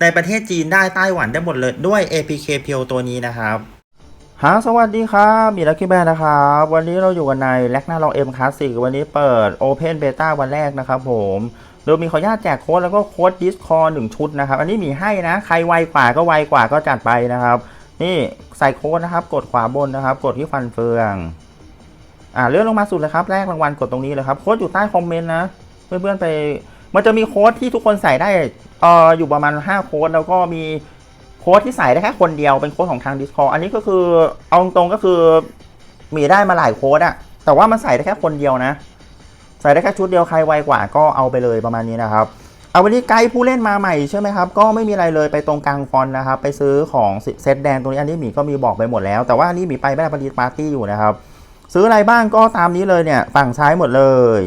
ในประเทศจีนได้ไต้หวันได้หมดเลยด้วย APK เพียวตัวนี้นะครับฮะสวัสดีครับมีลักกี้แบนนะครับ วันนี้เราอยู่กันในแลกหน้าลองเอ็มคลาสสิกวันนี้เปิด Open Beta วันแรกนะครับผมโดยมีขออนุญาตแจกโค้ดแล้วก็โค้ด Discord หนึ่งชุดนะครับ อันนี้มีให้นะ ใครไวกว่าก็ไวกว่าก็จัดไปนะครับ นี่ใส่โค้ดนะครับ กดขวาบนนะครับ กดที่ฟันเฟือง อ่าเลื่อนลงมาสุดเลยครับ แรกรางวัลกดตรงนี้เลยครับ โค้ดอยู่ใต้คอมเมนต์นะ เพื่อนๆไป มันจะมีโค้ดที่ทุกคนใส่ได้เอ่ออยู่ประมาณ 5 โค้ดแล้วก็มีโค้ดที่ใส่ได้แค่คนเดียวเป็นโค้ดของทาง Discord อันนี้ก็คือเอาตรงก็คือมีได้มาหลายโค้ดอะแต่ว่ามันใส่ได้แค่คนเดียวนะ ใส่ได้แค่ชุดเดียวใครไวกว่าก็เอาไปเลยประมาณนี้นะครับเอาวันนี้ไกด์ผู้เล่นมาใหม่ใช่ไหมครับ ก็ไม่มีอะไรเลยไปตรงกลางฟอนนะครับ ไปซื้อของเซตแดงตรงนี้อันนี้หมีก็มีบอกไปหมดแล้ว แต่ว่าอันนี้หมีไปไม่ได้ปารีปาร์ตี้อยู่นะครับ ซื้ออะไรบ้างก็ตามนี้เลยเนี่ยฝั่งซ้ายหมดเลย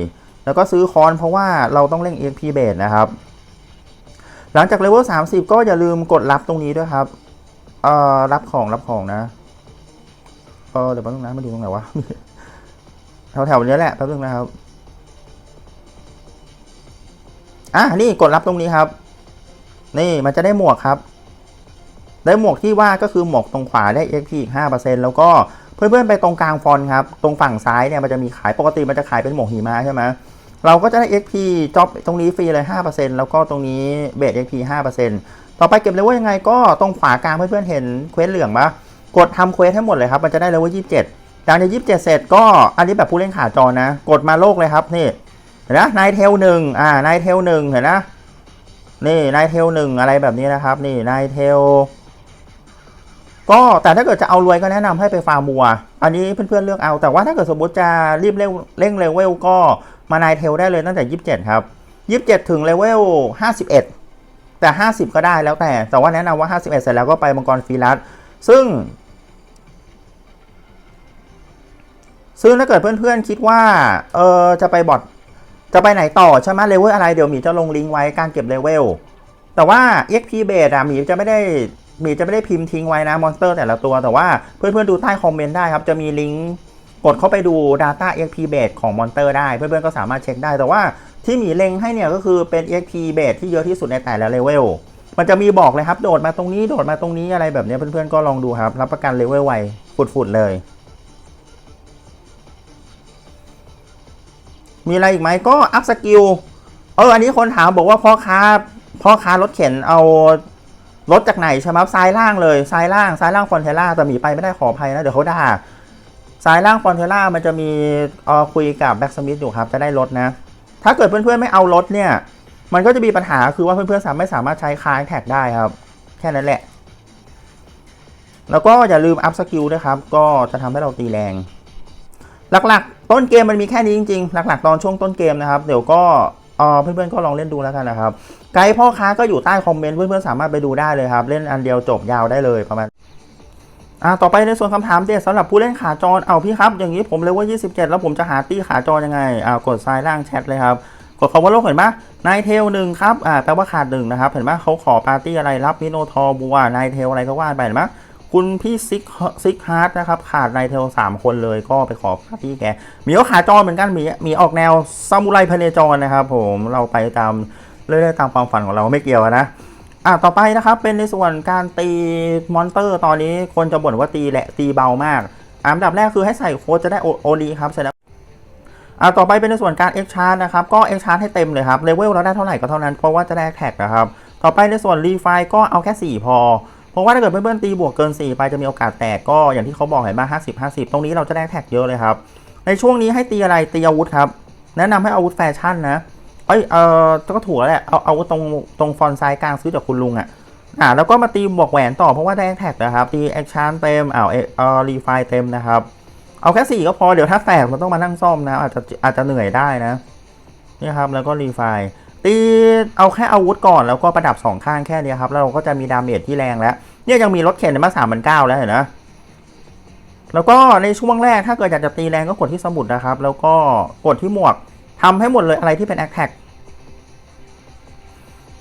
แล้วก็ซื้อคอนเพราะว่าเราต้องเล่น EXP base นะครับ หลังจากเลเวล30 ก็อย่าลืมกดรับตรงนี้ด้วยครับ เอ่อ รับของรับของนะ เออเดี๋ยวแป๊บนึงนะมาดูตรงไหนวะ แถวแถวๆนี้แหละแป๊บนึงนะครับ อะนี่กดรับตรงนี้ครับ นี่มันจะได้หมวกครับ ได้หมวกที่ว่าก็คือหมวกตรงขวาได้ XP อีก5%แล้วก็เพื่อนๆไปตรงกลางฟอนครับ ตรงฝั่งซ้ายเนี่ยมันจะมีขายปกติมันจะขายเป็นหมวกหิมะใช่ไหม เราก็จะได้ XP จ็อบตรงนี้ฟรีเลย 5%แล้วก็ตรงนี้เบส XP 5%ต่อไปเก็บเลเวลยังไงก็ตรงขวากลางเพื่อนๆเห็นเควสเหลืองปะกดทำเควสให้หมดเลยครับ มันจะได้เลเวล27หลังจาก27 เสร็จก็อันนี้แบบผู้เล่นขาจรนะ กดมาโลกเลยครับนี่เห็นนะนายเทลหนึ่งอ่านายเทลหนึ่งเห็นนะนี่นายเทลหนึ่งอะไรแบบนี้นะครับ นี่นายเทล ก็แต่ถ้าเกิดจะเอารวยก็แนะนำให้ไปฟาร์มัว อันนี้เพื่อนๆเลือกเอา แต่ว่าถ้าเกิดสมมติจะรีบเร่งเร่งเลเวลก็มานายเทลได้เลยตั้งแต่ 27 ครับ 27 ถึงเลเวล 51 แต่ 50 ก็ได้แล้วแต่ แต่ว่าแนะนำว่า 51 เสร็จแล้วก็ไปมังกรฟีรัสซึ่ง ซึ่งถ้าเกิดเพื่อนๆคิดว่า เออจะไปบอทจะไปไหนต่อใช่ไหมเลเวลอะไรเดี๋ยวหมีจะลงลิงก์ไว้การเก็บเลเวลแต่ว่า EXP base อะหมีจะไม่ได้ หมีจะไม่ได้พิมพ์ทิ้งไว้นะมอนสเตอร์แต่ละตัวแต่ว่าเพื่อนๆดูใต้คอมเมนต์ได้ครับจะมีลิงก์กดเข้าไปดู Data EXP base ของมอนสเตอร์ได้ เพื่อนๆก็สามารถเช็คได้ แต่ว่าที่หมีเล็งให้เนี่ยก็คือเป็น EXP base ที่เยอะที่สุดในแต่ละเลเวลมันจะมีบอกเลยครับ โดดมาตรงนี้โดดมาตรงนี้อะไรแบบนี้เพื่อนๆก็ลองดูครับ รับประกันเลเวลไวฟุดๆเลย มีอะไรอีกไหมก็อัพสกิลเอออันนี้คนถามบอกว่าพ่อค้าพ่อค้ารถเข็นเอา รถจากไหนใช่ไหมครับซ้ายล่างเลยซ้ายล่างซ้ายล่างฟอนเทล่าแต่หมีไปไม่ได้ขออภัยนะเดี๋ยวเขาด่าซ้ายล่างฟอนเทล่ามันจะมีเออคุยกับแบ็กสมิธอยู่ครับจะได้รถนะ ถ้าเกิดเพื่อนๆไม่เอารถเนี่ย มันก็จะมีปัญหาคือว่าเพื่อนๆสามไม่สามารถใช้คาร์แท็กได้ครับ แค่นั้นแหละ แล้วก็อย่าลืมอัพสกิลด้วยครับ ก็จะทำให้เราตีแรง หลักๆ ต้นเกมมันมีแค่นี้จริงๆ หลัก ๆ ตอนช่วงต้นเกมนะครับ เดี๋ยวก็ เออเพื่อนๆก็ลองเล่นดูแล้วกันนะครับ ไกด์พ่อค้าก็อยู่ใต้คอมเมนต์เพื่อนๆสามารถไปดูได้เลยครับ เล่นอันเดียวจบยาวได้เลยประมาณอ่าต่อไปในส่วนคำถามเด็ดสำหรับผู้เล่นขาจรเอาพี่ครับ อย่างนี้ผมเลยว่า 27 แล้วผมจะหาตี้ขาจรยังไงอ่ากดซ้ายล่างแชทเลยครับกดคำว่าโลกเห็นปะนายเทลหนึ่งครับอ่าแปลว่าขาดหนึ่งนะครับ เห็นปะเขาขอปาร์ตี้อะไรรับมิโนทอร์บัวนายเทลอะไรก็ว่าไปเห็นปะ คุณพี่ซิกซิกฮาร์ดนะครับ ขาดนายเทลสามคนเลยก็ไปขอปาร์ตี้แก มีก็ขาจรเหมือนกันมีมีออกแนวซามูไรพเนจรนะครับ ผมเราไปตามเรื่อยๆตามความฝันของเราไม่เกี่ยวนะอะต่อไปนะครับเป็นในส่วนการตีมอนเตอร์ตอนนี้คนจะบ่นว่าตีแหละตีเบามากอันดับแรกคือให้ใส่โค้ดจะได้โอดีครับเสร็จแล้วอะต่อไปเป็นในส่วนการเอ็กชาร์นะครับ ก็เอ็กชาร์ให้เต็มเลยครับเลเวลเราได้เท่าไหร่ก็เท่านั้นเพราะว่าจะได้แท็กนะครับ ต่อไปในส่วนรีไฟก็เอาแค่ 4 พอ เพราะว่าถ้าเกิดเพื่อนๆตีบวกเกิน 4 ไปจะมีโอกาสแตกก็อย่างที่เขาบอกเห็นป่ะ50 50ตรงนี้เราจะได้แท็กเยอะเลยครับ ในช่วงนี้ให้ตีอะไรตีอาวุธครับ แนะนำให้อาวุธแฟชั่นนะเอ้ยเออก็ถูกแล้วแหละเอาเอาตรงตรงฟอนซ้ายกลางซื้อจากคุณลุงอะอ่าแล้วก็มาตีบวกแหวนต่อเพราะว่าได้แท็กนะครับตีแอคชั่นเต็มอ้าวเอเออรีไฟเต็มนะครับเอาแค่สี่ก็พอเดี๋ยวถ้าแตกมันต้องมานั่งซ่อมนะอาจจะอาจจะเหนื่อยได้นะนี่ครับแล้วก็รีไฟ ตีเอาแค่อาวุธก่อนแล้วก็ประดับสองข้างแค่เนี้ยครับ แล้วเราก็จะมีดาเมจที่แรงแล้ว เนี่ยยังมีรถเข็นมาสามพันเก้าแล้วเห็นนะแล้วก็ในช่วงแรกถ้าเกิดอยากจะตีแรงก็กดที่สมุดนะครับ แล้วก็กดที่หมวกทำให้หมดเลยอะไรที่เป็นแอคแท็ก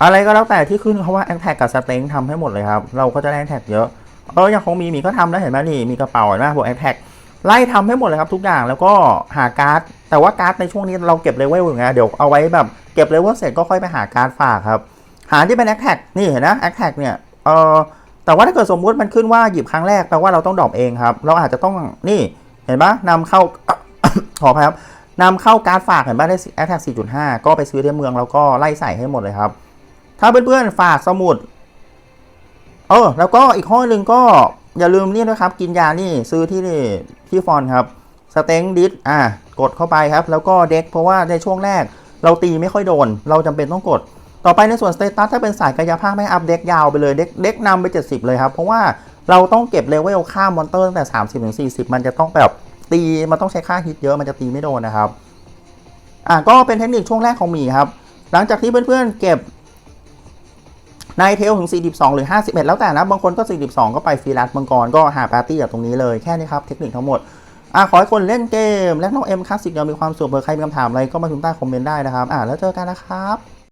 อะไรก็แล้วแต่ที่ขึ้นเขาว่าแอคแท็กกับสเต็งทำให้หมดเลยครับ เราก็จะได้แอคแท็กเยอะเออยังคงมีมีก็ทำแล้วเห็นไหมนี่มีกระเป๋าเห็นไหมบวกแอคแท็ก ไล่ทำให้หมดเลยครับทุกอย่างแล้วก็หาการ์ด แต่ว่าการ์ดในช่วงนี้เราเก็บเลเวลอยู่ไงเดี๋ยวเอาไว้แบบเก็บเลเวลเสร็จก็ค่อยไปหาการ์ดฝากครับ หาที่เป็นแอคแท็กนี่เห็นนะแอคแท็กเนี่ยเออแต่ว่าถ้าเกิดสมมุติมันขึ้นว่าหยิบครั้งแรกแปลว่าเราต้องดรอปเองครับ เราอาจจะต้องนี่เห็นปะนำเข้าขออภัยครับนำเข้าการ์ดฝากเห็นปะได้แอคแท็ก4.5 ก็ไปซื้อที่เมืองแล้วก็ไล่ใส่ให้หมดเลยครับ ถ้าเพื่อนๆฝากสมุดเออแล้วก็อีกข้อหนึ่งก็อย่าลืมนี่นะครับ กินยานี่ซื้อที่นี่ ที่ฟอนครับสเต็งดิสอะกดเข้าไปครับ แล้วก็เด็กเพราะว่าในช่วงแรกเราตีไม่ค่อยโดน เราจำเป็นต้องกด ต่อไปในส่วนสเตตัสถ้าเป็นสายกายภาพไม่อัพเด็กยาวไปเลยเด็กเด็กนำไป 70 เลยครับ เพราะว่าเราต้องเก็บเลเวลค่ามอนเตอร์ตั้งแต่ 30ถึง40 มันจะต้องแบบตีมันต้องใช้ค่าฮิตเยอะมันจะตีไม่โดนนะครับอะก็เป็นเทคนิคช่วงแรกของหมีครับ หลังจากที่เพื่อนๆเก็บ นายเทลถึง 42 หรือ 51 แล้วแต่นะ บางคนก็ 42 ก็ไปฟรีลัสบางกรก็หาปาร์ตี้จากตรงนี้เลย แค่นี้ครับเทคนิคทั้งหมดอะขอให้คนเล่นเกม และน้องเอ็มคลาสสิกยังมีความสุขเบอร์ใครมีคำถามอะไรก็มาถึงใต้คอมเมนต์ได้นะครับอะแล้วเจอกันนะครับ